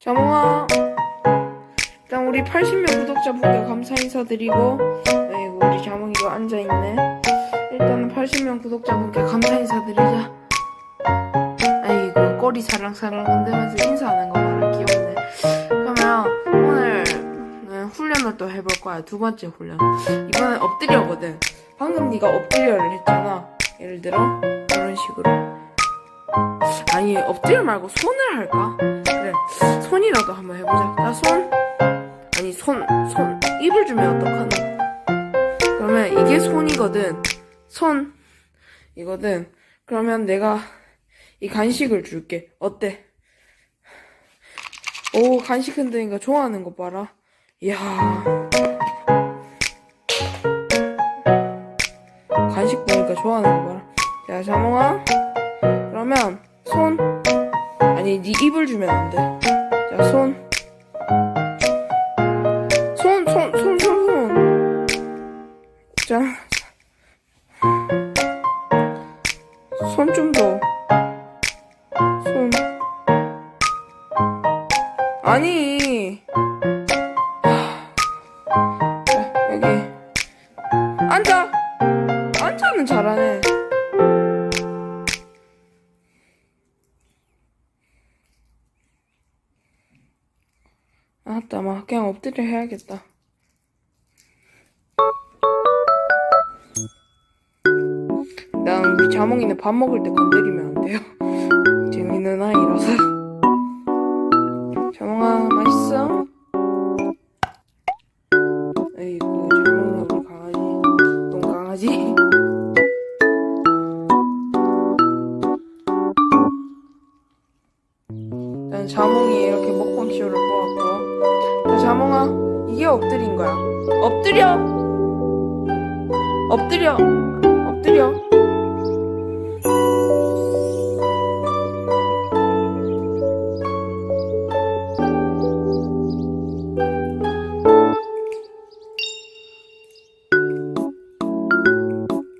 자몽아. 일단 우리 80명 구독자분께 감사 인사드리고 아이고 우리 자몽이도 앉아있네. 일단은 80명 구독자분께 감사 인사드리자. 아이고 꼬리 사랑사랑 흔들면서 인사하는 거 봐라 귀엽네. 그러면 오늘 훈련을 또 해볼 거야. 두 번째 훈련. 이번엔 엎드려거든. 방금 네가 엎드려를 했잖아. 예를 들어 이런 식으로. 아니 엎드려 말고 손을 할까? 그래. 손이라도 한번 해보자. 자 손? 아니 손 손. 입을 주면 어떡하나 그러면 이게 손이거든. 손. 이거든. 그러면 내가 이 간식을 줄게. 어때? 오 간식 흔드니까 좋아하는 거 봐라. 이야. 간식 보니까 좋아하는 거 봐라. 자 자몽아 아니 네 입을 주면 안 돼. 자 손. 손, 손, 손, 손, 손. 자. 손 좀 더. 손. 아니. 자, 여기. 앉아. 앉아는 잘하네. 아따, 막 그냥 엎드려 해야겠다. 난 우리 자몽이는 밥 먹을 때 건드리면 안 돼요. 재밌는 아이라서. 자몽아, 맛있어? 에이구, 자몽이 강아지. 똥강아지. 난 자몽이 이렇게 먹방쇼를 보았고 자 자몽아 이게 엎드린 거야. 엎드려. 엎드려. 엎드려.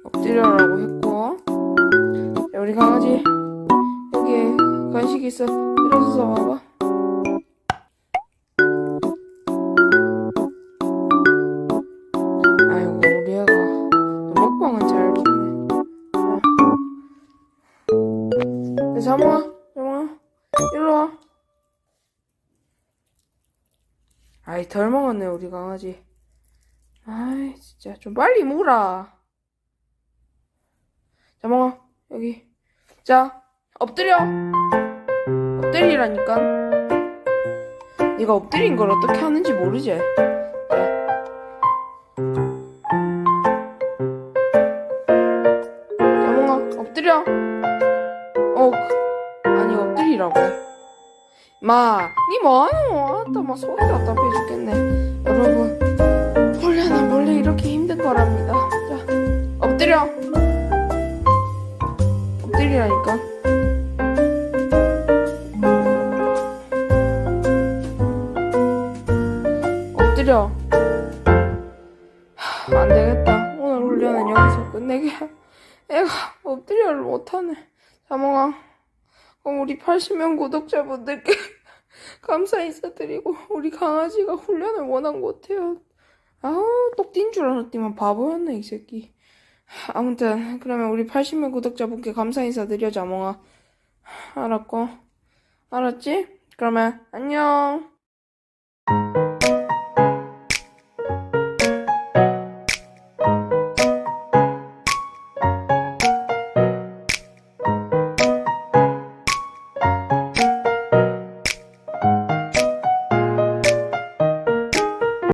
엎드려라고 했고 자, 우리 강아지 여기에 간식 있어. 일어서서 와봐 자, 자 자몽아 자몽아 일로 와. 아이 덜 먹었네 우리 강아지. 아이 진짜. 좀 빨리 먹으라. 자몽아 여기. 자 엎드려. 엎드리라니까. 네가 엎드린 걸 어떻게 하는지 모르지 마 니 뭐하노 아따 막 소리가 답답해 죽겠네 여러분 훈련은 원래 이렇게 힘든 거랍니다 자 엎드려 엎드리라니까 엎드려. 하, 안 되겠다. 오늘 훈련은 여기서 끝내게. 애가 엎드려를 못하네. 자몽아, 우리 80명 구독자분들께 감사 인사드리고, 우리 강아지가 훈련을 워낙 못해요. 아우, 똑뛴 줄 알았더만 바보였네, 이 새끼. 아무튼, 그러면 우리 80명 구독자분께 감사 인사드려, 자몽아. 알았고. 알았지? 그러면, 안녕.